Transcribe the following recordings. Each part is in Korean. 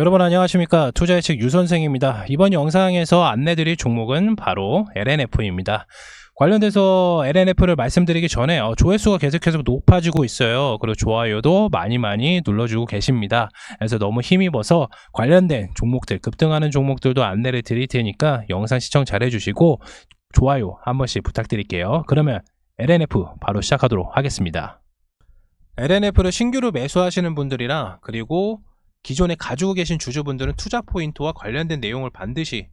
여러분 안녕하십니까 투자예측 유선생입니다. 이번 영상에서 안내드릴 종목은 바로 LNF입니다. 관련돼서 LNF를 말씀드리기 전에 어, 조회수가 계속해서 높아지고 있어요. 그리고 좋아요도 많이 많이 눌러주고 계십니다. 그래서 너무 힘입어서 관련된 종목들, 급등하는 종목들도 안내를 드릴 테니까 영상 시청 잘 해주시고 좋아요 한 번씩 부탁드릴게요. 그러면 LNF 바로 시작하도록 하겠습니다. LNF를 신규로 매수하시는 분들이랑 그리고 기존에 가지고 계신 주주분들은 투자 포인트와 관련된 내용을 반드시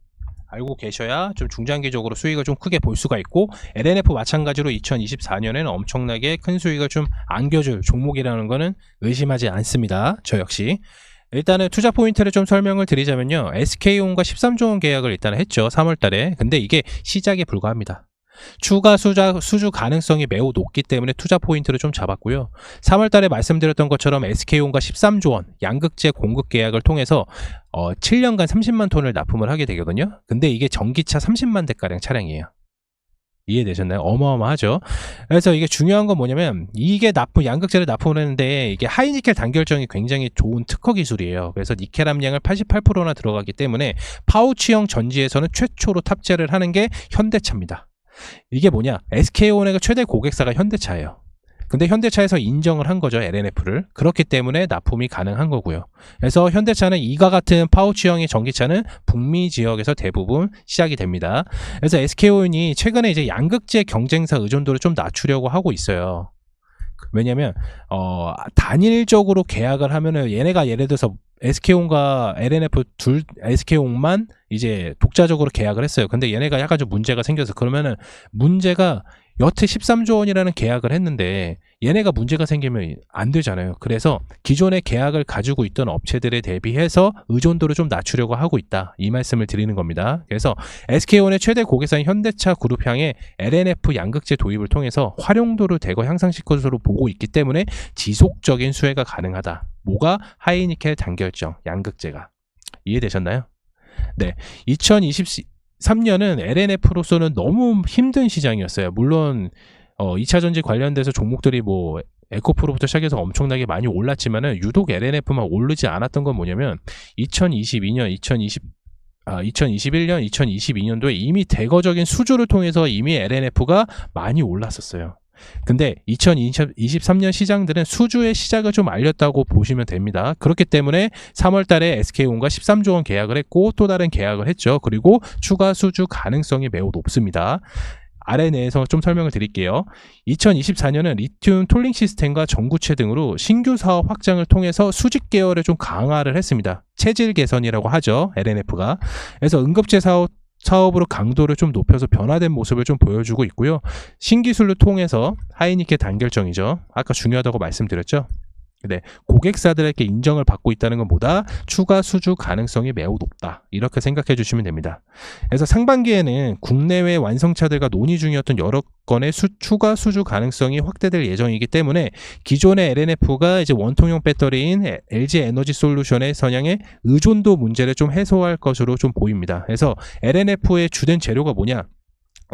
알고 계셔야 좀 중장기적으로 수익을 좀 크게 볼 수가 있고 LNF 마찬가지로 2024년에는 엄청나게 큰 수익을 좀 안겨줄 종목이라는 거는 의심하지 않습니다. 저 역시. 일단은 투자 포인트를 좀 설명을 드리자면요. SK온과 13조 원 계약을 일단 했죠. 3월 달에. 근데 이게 시작에 불과합니다. 추가 수자, 수주 가능성이 매우 높기 때문에 투자 포인트를 좀 잡았고요. 3월 달에 말씀드렸던 것처럼 SK온과 13조 원 양극재 공급 계약을 통해서 어, 7년간 30만 톤을 납품을 하게 되거든요. 근데 이게 전기차 30만 대가량 차량이에요. 이해되셨나요? 어마어마하죠. 그래서 이게 중요한 건 뭐냐면 이게 납품 양극재를 납품을 했는데 이게 하이니켈 단결정이 굉장히 좋은 특허 기술이에요. 그래서 니켈 함량을 88%나 들어가기 때문에 파우치형 전지에서는 최초로 탑재를 하는 게 현대차입니다. 이게 뭐냐? SK온의 최대 고객사가 현대차예요. 근데 현대차에서 인정을 한 거죠, LNF를. 그렇기 때문에 납품이 가능한 거고요. 그래서 현대차는 이와 같은 파우치형의 전기차는 북미 지역에서 대부분 시작이 됩니다. 그래서 SK온이 최근에 이제 양극재 경쟁사 의존도를 좀 낮추려고 하고 있어요. 왜냐면 어 단일적으로 계약을 하면은 얘네가 예를 들어서 SK온과 LNF 둘 SK온만 이제 독자적으로 계약을 했어요. 근데 얘네가 약간 좀 문제가 생겨서 그러면은 문제가 여태 13조 원이라는 계약을 했는데 얘네가 문제가 생기면 안 되잖아요. 그래서 기존의 계약을 가지고 있던 업체들에 대비해서 의존도를 좀 낮추려고 하고 있다. 이 말씀을 드리는 겁니다. 그래서 SK온의 최대 고객사인 현대차 그룹 향해 LNF 양극재 도입을 통해서 활용도를 대거 향상시킬 것으로 보고 있기 때문에 지속적인 수혜가 가능하다. 뭐가 하이니켈 단결정 양극재가 이해되셨나요? 네. 2023년은 LNF로서는 너무 힘든 시장이었어요. 물론 어, 2차 전지 관련돼서 종목들이 뭐 에코프로부터 시작해서 엄청나게 많이 올랐지만은 유독 LNF만 오르지 않았던 건 뭐냐면 2022년, 2020 아, 2021년, 2022년도에 이미 대거적인 수주를 통해서 이미 LNF가 많이 올랐었어요. 근데 2023년 시장들은 수주의 시작을 좀 알렸다고 보시면 됩니다. 그렇기 때문에 3월 달에 SK온과 13조 원 계약을 했고 또 다른 계약을 했죠. 그리고 추가 수주 가능성이 매우 높습니다. 아래 내에서 좀 설명을 드릴게요. 2024년은 리튬 톨링 시스템과 전구체 등으로 신규 사업 확장을 통해서 수직 계열을 좀 강화를 했습니다. 체질 개선이라고 하죠. LNF가. 그래서 응급제 사업 사업으로 강도를 좀 높여서 변화된 모습을 좀 보여주고 있고요. 신기술을 통해서 하이니켈 단결정이죠. 아까 중요하다고 말씀드렸죠. 네, 고객사들에게 인정을 받고 있다는 것보다 추가 수주 가능성이 매우 높다. 이렇게 생각해 주시면 됩니다. 그래서 상반기에는 국내외 완성차들과 논의 중이었던 여러 건의 수, 추가 수주 가능성이 확대될 예정이기 때문에 기존의 LNF가 이제 원통형 배터리인 LG 에너지 솔루션의 선양의 의존도 문제를 좀 해소할 것으로 좀 보입니다. 그래서 LNF의 주된 재료가 뭐냐?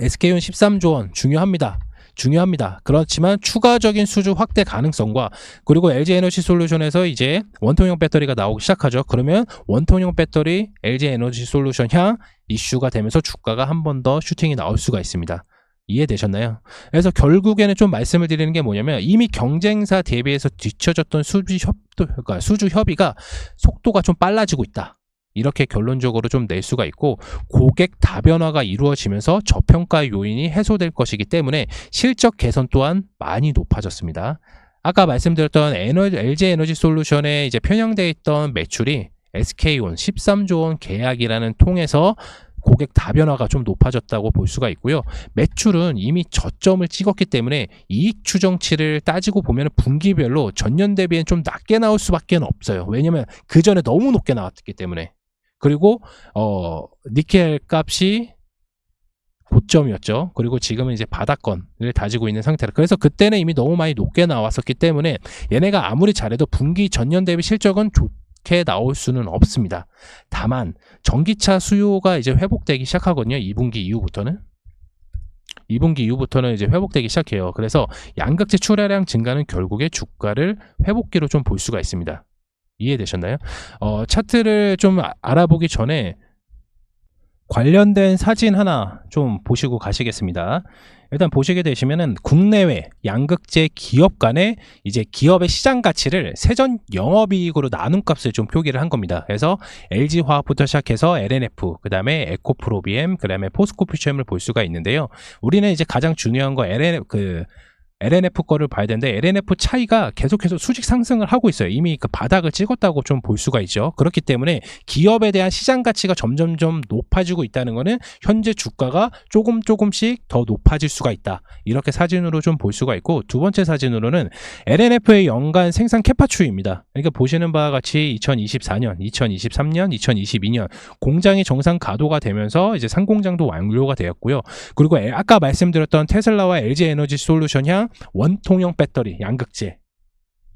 SK온 13조 원 중요합니다. 중요합니다. 그렇지만 추가적인 수주 확대 가능성과 그리고 LG 에너지 솔루션에서 이제 원통형 배터리가 나오기 시작하죠. 그러면 원통형 배터리 LG 에너지 솔루션 향 이슈가 되면서 주가가 한 번 더 슈팅이 나올 수가 있습니다. 이해되셨나요? 그래서 결국에는 좀 말씀을 드리는 게 뭐냐면 이미 경쟁사 대비해서 뒤쳐졌던 수주 협, 그러니까 수주 협의가 속도가 좀 빨라지고 있다. 이렇게 결론적으로 좀 낼 수가 있고 고객 다변화가 이루어지면서 저평가 요인이 해소될 것이기 때문에 실적 개선 또한 많이 높아졌습니다. 아까 말씀드렸던 에너지, LG 에너지 솔루션에 이제 편향되어 있던 매출이 SK온 13조 원 계약이라는 통해서 고객 다변화가 좀 높아졌다고 볼 수가 있고요. 매출은 이미 저점을 찍었기 때문에 이익 추정치를 따지고 보면 분기별로 전년 대비엔 좀 낮게 나올 수밖에 없어요. 왜냐면 그 전에 너무 높게 나왔기 때문에. 그리고 어 니켈 값이 고점이었죠. 그리고 지금은 이제 바닥권을 다지고 있는 상태라. 그래서 그때는 이미 너무 많이 높게 나왔었기 때문에 얘네가 아무리 잘해도 분기 전년 대비 실적은 좋게 나올 수는 없습니다. 다만 전기차 수요가 이제 회복되기 시작하거든요. 2분기 이후부터는. 2분기 이후부터는 이제 회복되기 시작해요. 그래서 양극재 출하량 증가는 결국에 주가를 회복기로 좀 볼 수가 있습니다. 이해되셨나요? 어, 차트를 좀 아- 알아보기 전에 관련된 사진 하나 좀 보시고 가시겠습니다. 일단 보시게 되시면은 국내외 양극재 기업 간의 이제 기업의 시장 가치를 세전 영업이익으로 나눈 값을 좀 표기를 한 겁니다. 그래서 LG 화학부터 시작해서 LNF, 그 다음에 에코프로비엠, 그 다음에 포스코 퓨처엠을 볼 수가 있는데요. 우리는 이제 가장 중요한 거 LN 그 LNF 거를 봐야 되는데 LNF 차이가 계속해서 수직 상승을 하고 있어요. 이미 그 바닥을 찍었다고 좀 볼 수가 있죠. 그렇기 때문에 기업에 대한 시장 가치가 점점점 높아지고 있다는 것은 현재 주가가 조금 조금씩 더 높아질 수가 있다. 이렇게 사진으로 좀 볼 수가 있고 두 번째 사진으로는 LNF의 연간 생산 캐파 추이입니다. 그러니까 보시는 바와 같이 2024년, 2023년, 2022년 공장이 정상 가도가 되면서 이제 상공장도 완료가 되었고요. 그리고 에- 아까 말씀드렸던 테슬라와 LG 에너지 솔루션 향 원통형 배터리 양극재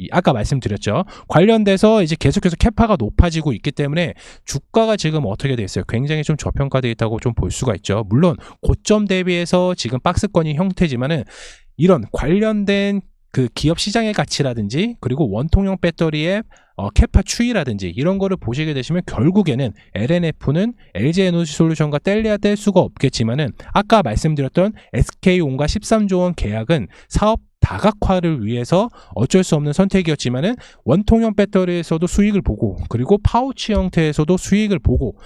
이 아까 말씀드렸죠. 관련돼서 이제 계속해서 캐파가 높아지고 있기 때문에 주가가 지금 어떻게 돼 있어요? 굉장히 좀 저평가되어 있다고 좀 볼 수가 있죠. 물론 고점 대비해서 지금 박스권이 형태지만은 이런 관련된 그 기업 시장의 가치라든지 그리고 원통형 배터리의 어, 캐파 추이라든지 이런 거를 보시게 되시면 결국에는 LNF는 LG 에너지 솔루션과 뗄래야 뗄 수가 없겠지만은 아까 말씀드렸던 SK온과 13조 원 계약은 사업 다각화를 위해서 어쩔 수 없는 선택이었지만은 원통형 배터리에서도 수익을 보고 그리고 파우치 형태에서도 수익을 보고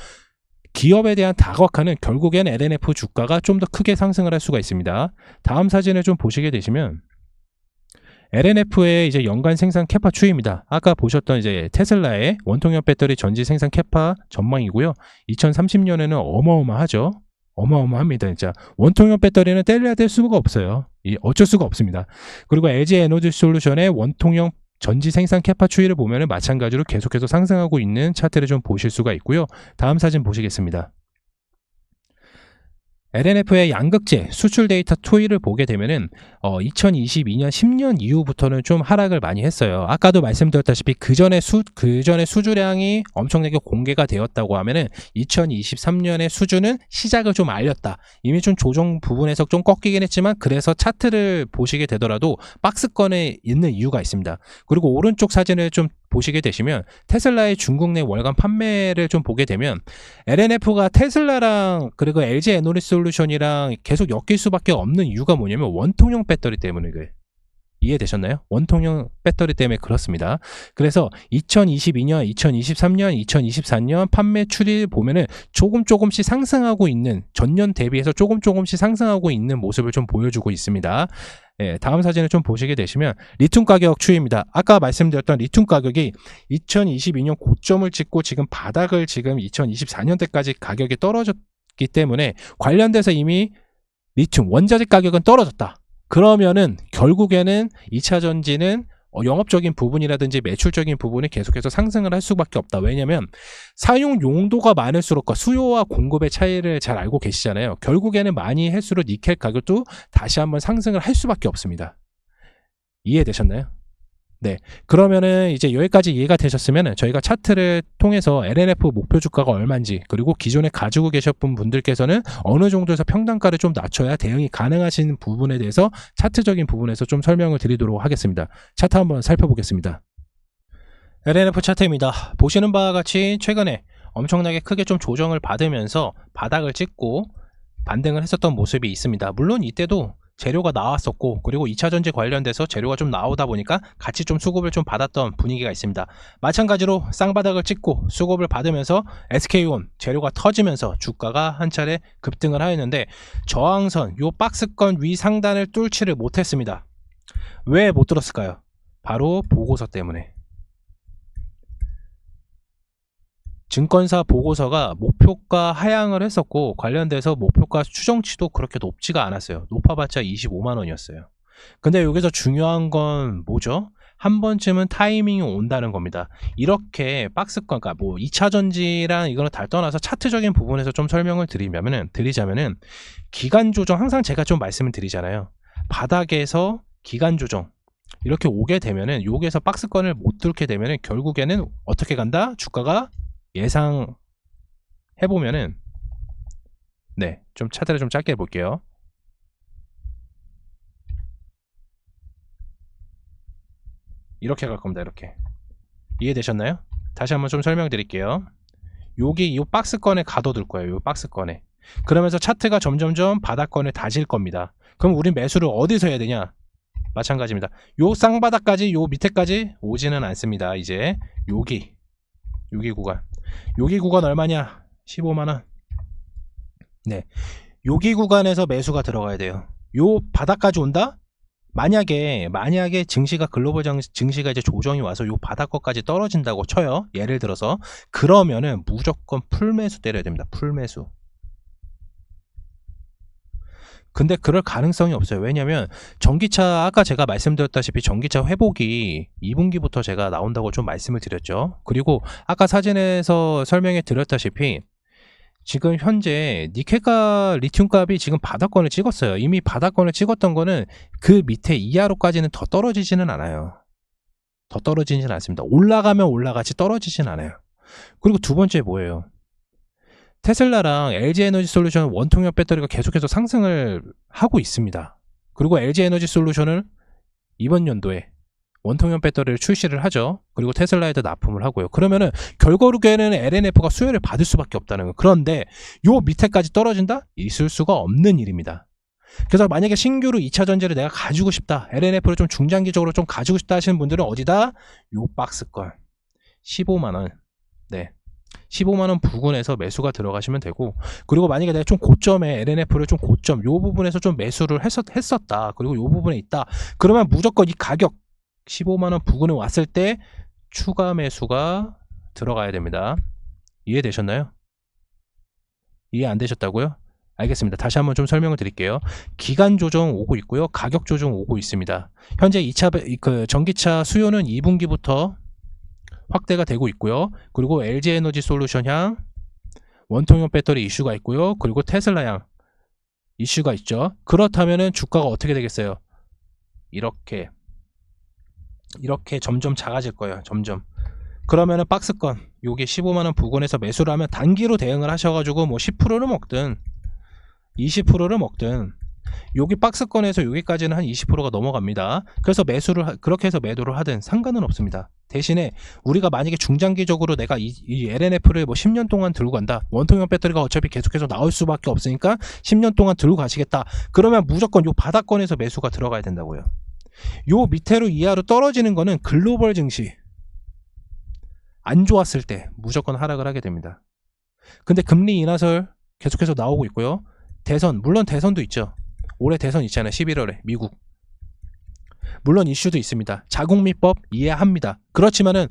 기업에 대한 다각화는 결국엔 LNF 주가가 좀 더 크게 상승을 할 수가 있습니다. 다음 사진을 좀 보시게 되시면 LNF의 이제 연간 생산 캐파 추이입니다. 아까 보셨던 이제 테슬라의 원통형 배터리 전지 생산 캐파 전망이고요. 2030년에는 어마어마하죠. 어마어마합니다, 진짜. 원통형 배터리는 뗄래야 뗄 수가 없어요. 이 어쩔 수가 없습니다. 그리고 LG 에너지 솔루션의 원통형 전지 생산 캐파 추이를 보면은 마찬가지로 계속해서 상승하고 있는 차트를 좀 보실 수가 있고요. 다음 사진 보시겠습니다. LNF의 양극재 수출 데이터 토이를 보게 되면은 어, 2022년 10년 이후부터는 좀 하락을 많이 했어요. 아까도 말씀드렸다시피 그 전에 수 그 전에 수주량이 엄청나게 공개가 되었다고 하면은 2023년의 수주는 시작을 좀 알렸다. 이미 좀 조정 부분에서 좀 꺾이긴 했지만 그래서 차트를 보시게 되더라도 박스권에 있는 이유가 있습니다. 그리고 오른쪽 사진을 좀 보시게 되시면 테슬라의 중국 내 월간 판매를 좀 보게 되면 LNF가 테슬라랑 그리고 LG 에너지 솔루션이랑 계속 엮일 수밖에 없는 이유가 뭐냐면 원통형 배터리 때문에 그래. 이해되셨나요? 원통형 배터리 때문에 그렇습니다. 그래서 2022년, 2023년, 2024년 판매 추리를 보면은 조금 조금씩 상승하고 있는 전년 대비해서 조금 조금씩 상승하고 있는 모습을 좀 보여주고 있습니다. 예, 다음 사진을 좀 보시게 되시면 리튬 가격 추이입니다. 아까 말씀드렸던 리튬 가격이 2022년 고점을 찍고 지금 바닥을 지금 2024년대까지 가격이 떨어졌기 때문에 관련돼서 이미 리튬 원자재 가격은 떨어졌다. 그러면은 결국에는 2차 전지는 어, 영업적인 부분이라든지 매출적인 부분이 계속해서 상승을 할 수밖에 없다. 왜냐면 사용 용도가 많을수록 수요와 공급의 차이를 잘 알고 계시잖아요. 결국에는 많이 할수록 니켈 가격도 다시 한번 상승을 할 수밖에 없습니다. 이해되셨나요? 네. 그러면은 이제 여기까지 이해가 되셨으면 저희가 차트를 통해서 LNF 목표 주가가 얼마인지 그리고 기존에 가지고 계셨던 분들께서는 어느 정도에서 평단가를 좀 낮춰야 대응이 가능하신 부분에 대해서 차트적인 부분에서 좀 설명을 드리도록 하겠습니다. 차트 한번 살펴보겠습니다. LNF 차트입니다. 보시는 바와 같이 최근에 엄청나게 크게 좀 조정을 받으면서 바닥을 찍고 반등을 했었던 모습이 있습니다. 물론 이때도 재료가 나왔었고 그리고 2차 전지 관련돼서 재료가 좀 나오다 보니까 같이 좀 수급을 좀 받았던 분위기가 있습니다. 마찬가지로 쌍바닥을 찍고 수급을 받으면서 SK온 재료가 터지면서 주가가 한 차례 급등을 하였는데 저항선 요 박스권 위 상단을 뚫지를 못했습니다. 왜 못 들었을까요? 바로 보고서 때문에. 증권사 보고서가 목표가 하향을 했었고 관련돼서 목표가 추정치도 그렇게 높지가 않았어요. 높아봤자 25만 원이었어요. 근데 여기서 중요한 건 뭐죠? 한 번쯤은 타이밍이 온다는 겁니다. 이렇게 박스권, 그러니까 뭐 2차 전지랑 이거는 다 떠나서 차트적인 부분에서 좀 설명을 드리면은 드리자면은 기간 조정 항상 제가 좀 말씀을 드리잖아요. 바닥에서 기간 조정 이렇게 오게 되면은 여기에서 박스권을 못 뚫게 되면은 결국에는 어떻게 간다? 주가가 예상 해 보면은 네, 좀 차트를 좀 짧게 해볼게요. 이렇게 갈 겁니다. 이렇게 이해되셨나요? 다시 한번 좀 설명드릴게요. 여기 이 박스권에 가둬둘 거예요. 이 박스권에. 그러면서 차트가 점점점 바닥권을 다질 겁니다. 그럼 우린 매수를 어디서 해야 되냐? 마찬가지입니다. 요 쌍바닥까지 요 밑에까지 오지는 않습니다. 이제 여기 여기 구간 여기 구간 얼마냐? 15만 원. 네. 여기 구간에서 매수가 들어가야 돼요. 요 바닥까지 온다? 만약에 만약에 증시가 글로벌 정- 증시가 이제 조정이 와서 요 바닥권까지 떨어진다고 쳐요. 예를 들어서 그러면은 무조건 풀매수 때려야 됩니다. 풀매수. 근데 그럴 가능성이 없어요. 왜냐면 전기차 아까 제가 말씀드렸다시피 전기차 회복이 2분기부터 제가 나온다고 좀 말씀을 드렸죠. 그리고 아까 사진에서 설명해 드렸다시피 지금 현재 니켈가 리튬 값이 지금 바닥권을 찍었어요. 이미 바닥권을 찍었던 거는 그 밑에 이하로까지는 더 떨어지지는 않아요. 더 떨어지지는 않습니다. 올라가면 올라가지 떨어지진 않아요. 그리고 두 번째 뭐예요? 테슬라랑 LG 에너지 솔루션 원통형 배터리가 계속해서 상승을 하고 있습니다. 그리고 LG 에너지 솔루션은 이번 연도에 원통형 배터리를 출시를 하죠. 그리고 테슬라에도 납품을 하고요. 그러면은 결국에는 LNF가 수혜를 받을 수밖에 없다는 거. 그런데 요 밑에까지 떨어진다? 있을 수가 없는 일입니다. 그래서 만약에 신규로 2차 전지를 내가 가지고 싶다. LNF를 좀 중장기적으로 좀 가지고 싶다 하시는 분들은 어디다? 요 박스권. 15만 원. 네. 15만 원 부근에서 매수가 들어가시면 되고 그리고 만약에 내가 좀 고점에 LNF를 좀 고점 요 부분에서 좀 매수를 했었, 했었다. 그리고 요 부분에 있다. 그러면 무조건 이 가격 15만 원 부근에 왔을 때 추가 매수가 들어가야 됩니다. 이해되셨나요? 이해 안 되셨다고요? 알겠습니다. 다시 한번 좀 설명을 드릴게요. 기간 조정 오고 있고요. 가격 조정 오고 있습니다. 현재 2차 배- 그 전기차 수요는 2분기부터 확대가 되고 있고요. 그리고 LG 에너지 솔루션 향 원통형 배터리 이슈가 있고요. 그리고 테슬라 향 이슈가 있죠. 그렇다면은 주가가 어떻게 되겠어요? 이렇게 이렇게 점점 작아질 거예요. 점점. 그러면은 박스권 요게 15만 원 부근에서 매수를 하면 단기로 대응을 하셔 가지고 뭐 10%를 먹든 20%를 먹든 여기 박스권에서 여기까지는 한 20%가 넘어갑니다. 그래서 매수를 하- 그렇게 해서 매도를 하든 상관은 없습니다. 대신에 우리가 만약에 중장기적으로 내가 이, 이 LNF를 뭐 10년 동안 들고 간다. 원통형 배터리가 어차피 계속해서 나올 수밖에 없으니까 10년 동안 들고 가시겠다. 그러면 무조건 요 바닥권에서 매수가 들어가야 된다고요. 요 밑으로 이하로 떨어지는 거는 글로벌 증시 안 좋았을 때 무조건 하락을 하게 됩니다. 근데 금리 인하설 계속해서 나오고 있고요. 대선 물론 대선도 있죠. 올해 대선 있잖아요. 11월에 미국. 물론 이슈도 있습니다. 자국미법 이해합니다. 그렇지만은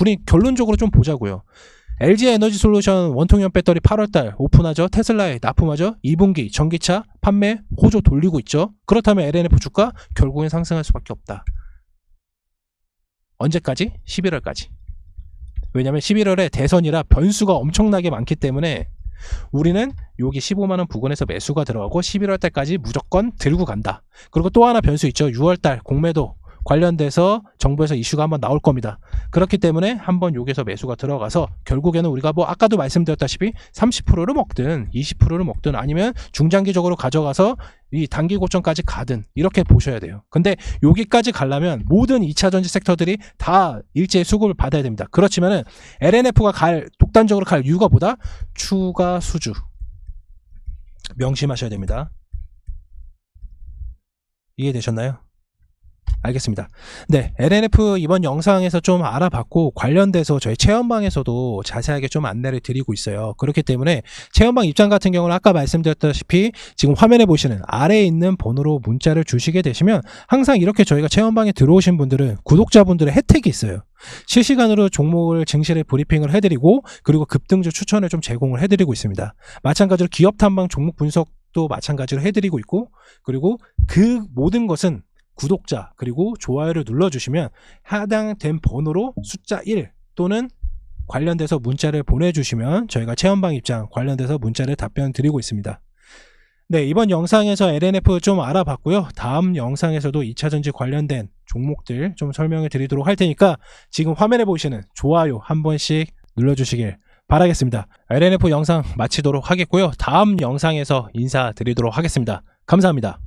우리 결론적으로 좀 보자고요. LG 에너지 솔루션 원통형 배터리 8월달 오픈하죠. 테슬라에 납품하죠. 2분기 전기차 판매 호조 돌리고 있죠. 그렇다면 LNF 주가 결국엔 상승할 수밖에 없다. 언제까지? 11월까지. 왜냐면 11월에 대선이라 변수가 엄청나게 많기 때문에 우리는 여기 15만 원 부근에서 매수가 들어가고 11월 달까지 무조건 들고 간다. 그리고 또 하나 변수 있죠. 6월 달 공매도 관련돼서 정부에서 이슈가 한번 나올 겁니다. 그렇기 때문에 한번 여기서 매수가 들어가서 결국에는 우리가 뭐 아까도 말씀드렸다시피 30%를 먹든 20%를 먹든 아니면 중장기적으로 가져가서 이 단기 고점까지 가든 이렇게 보셔야 돼요. 근데 여기까지 가려면 모든 2차 전지 섹터들이 다 일제히 수급을 받아야 됩니다. 그렇지만은 LNF가 갈 독단적으로 갈 이유가 뭐다? 추가 수주. 명심하셔야 됩니다. 이해되셨나요? 알겠습니다. 네, LNF 이번 영상에서 좀 알아봤고 관련돼서 저희 체험방에서도 자세하게 좀 안내를 드리고 있어요. 그렇기 때문에 체험방 입장 같은 경우는 아까 말씀드렸다시피 지금 화면에 보시는 아래에 있는 번호로 문자를 주시게 되시면 항상 이렇게 저희가 체험방에 들어오신 분들은 구독자분들의 혜택이 있어요. 실시간으로 종목을 증시를 브리핑을 해드리고 그리고 급등주 추천을 좀 제공을 해드리고 있습니다. 마찬가지로 기업 탐방 종목 분석도 마찬가지로 해드리고 있고 그리고 그 모든 것은 구독자 그리고 좋아요를 눌러주시면 해당된 번호로 숫자 1 또는 관련돼서 문자를 보내주시면 저희가 체험방 입장 관련돼서 문자를 답변 드리고 있습니다. 네, 이번 영상에서 LNF 좀 알아봤고요. 다음 영상에서도 2차전지 관련된 종목들 좀 설명을 드리도록 할 테니까 지금 화면에 보이시는 좋아요 한 번씩 눌러주시길 바라겠습니다. LNF 영상 마치도록 하겠고요. 다음 영상에서 인사드리도록 하겠습니다. 감사합니다.